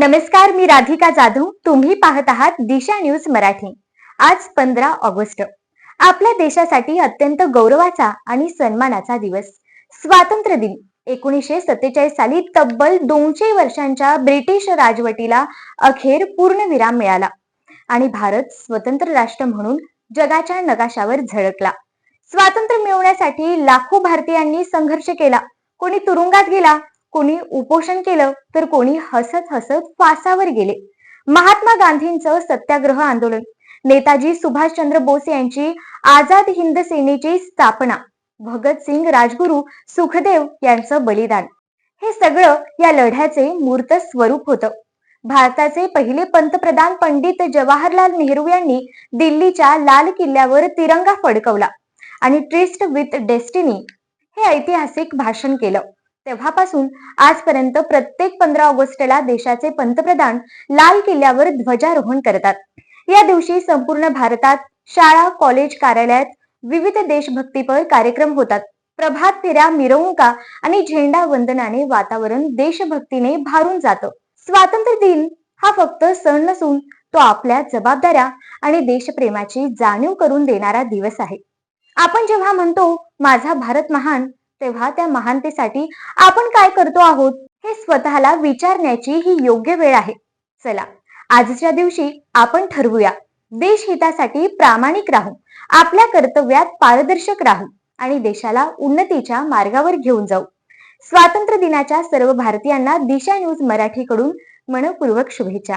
नमस्कार मी राधिका जाधव. तुम्ही पाहत आहात दिशा न्यूज मराठी. आज पंधरा ऑगस्ट. आपल्या देशासाठी अत्यंत गौरवाचा आणि सन्मानाचा दिवस. स्वातंत्र्य दिन. एकोणीसशे सत्तेचाळीस साली तब्बल दोनशे वर्षांच्या ब्रिटिश राजवटीला अखेर पूर्णविराम मिळाला. आणि भारत स्वतंत्र राष्ट्र म्हणून जगाच्या नकाशावर झळकला. स्वातंत्र्य मिळवण्यासाठी लाखो भारतीयांनी संघर्ष केला. कोणी तुरुंगात गेला कोणी उपोषण केलं तर कोणी हसत हसत फासावर गेले. महात्मा गांधींचं सत्याग्रह आंदोलन नेताजी सुभाषचंद्र बोस यांची आझाद हिंद सेनेची स्थापना भगतसिंग राजगुरू सुखदेव यांचं बलिदान. हे सगळं या लढ्याचे मूर्त स्वरूप होतं. भारताचे पहिले पंतप्रधान पंडित जवाहरलाल नेहरू यांनी दिल्लीच्या लाल किल्ल्यावर तिरंगा फडकवला आणि ट्रिस्ट विथ डेस्टिनी हे ऐतिहासिक भाषण केलं. तेव्हापासून आजपर्यंत प्रत्येक पंधरा ऑगस्टला देशाचे पंतप्रधान लाल किल्ल्यावर ध्वजारोहण करतात. या दिवशी संपूर्ण भारतात शाळा कॉलेज कार्यालयात विविध देशभक्तीपर कार्यक्रम होतात. प्रभात फेऱ्या मिरवणुका आणि झेंडा वंदनाने वातावरण देशभक्तीने भारून जातं. स्वातंत्र्य दिन हा फक्त सण नसून तो आपल्या जबाबदाऱ्या आणि देशप्रेमाची जाणीव करून देणारा दिवस आहे. आपण जेव्हा म्हणतो माझा भारत महान तेव्हा त्या महानतेसाठी आपण काय करतो आहोत? हे स्वतःला विचारण्याची ही योग्य वेळ आहे. चला आजच्या दिवशी आपण ठरवूया. देशहितासाठी प्रामाणिक राहू. आपल्या कर्तव्यात पारदर्शक राहू आणि देशाला उन्नतीच्या मार्गावर घेऊन जाऊ. स्वातंत्र्य दिनाच्या सर्व भारतीयांना दिशा न्यूज मराठीकडून मनपूर्वक शुभेच्छा.